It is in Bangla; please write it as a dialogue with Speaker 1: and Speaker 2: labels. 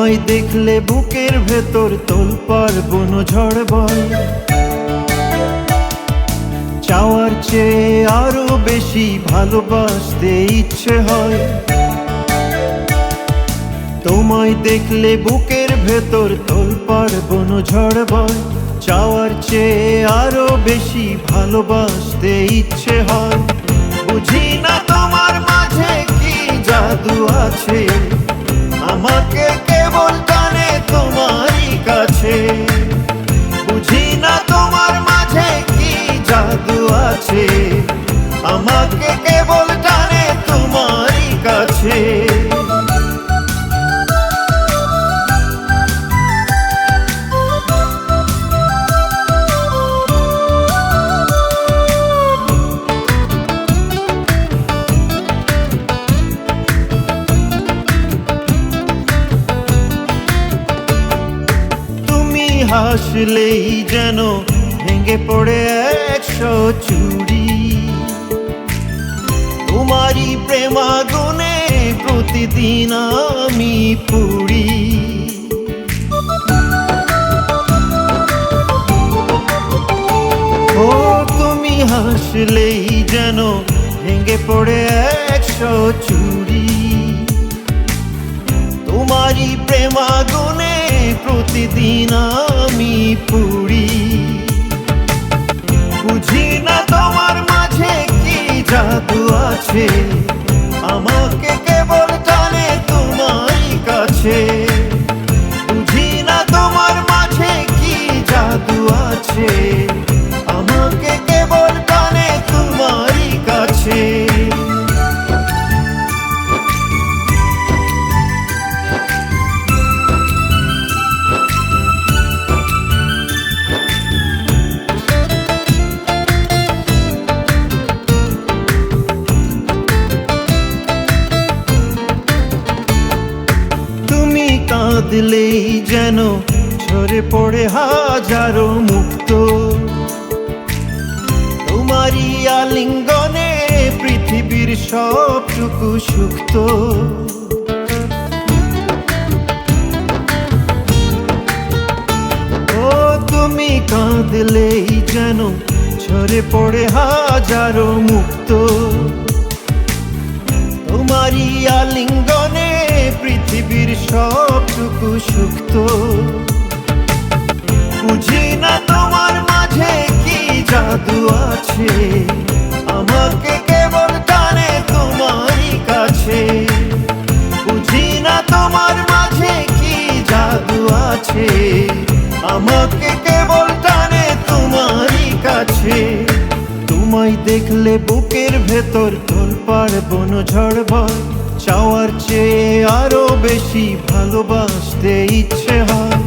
Speaker 1: তোমায় দেখলে বুকের ভেতর তোলপার বন ঝড় বয় চাওয়ার চেয়ে আরও বেশি ভালোবাসতে ইচ্ছে হয়। তোমায় দেখলে বুকের ভেতর তোলপার বন ঝড় বয় চাওয়ার চেয়ে আরও বেশি ভালোবাসতে ইচ্ছে হয়। বুঝি না তোমার মাঝে কি জাদু আছে? তোমারই কাছে। তোমার কি জাদু আছে। আমাকে কেবল হাসলেই যেন ভেঙে পড়ে একশো চুরি। তোমারই প্রেমাগুনে প্রতিদিন আমি পুরি। ও, তুমি হাসলেই যেন ভেঙে পড়ে একশো চুরি। তোমারই প্রেমাগুনে প্রতিদিন আছে। আমাকে কেবল টানে তোমার কাছে। কাঁদলেই যেন ঝরে পড়ে হাজারো মুক্ত। তোমারই আলিঙ্গনে পৃথিবীর সবটুকু সুক্ত ও তুমি কাঁদলেই যেন ঝরে পড়ে হাজারো মুক্ত। আছে আমাকে কেবল টানে তোমারই কাছে। তোমায় দেখলে বুকের ভেতর তোলপাড়, বন ঝড় চাওয়ার চেয়ে আরও বেশি ভালোবাসতে ইচ্ছে হয়।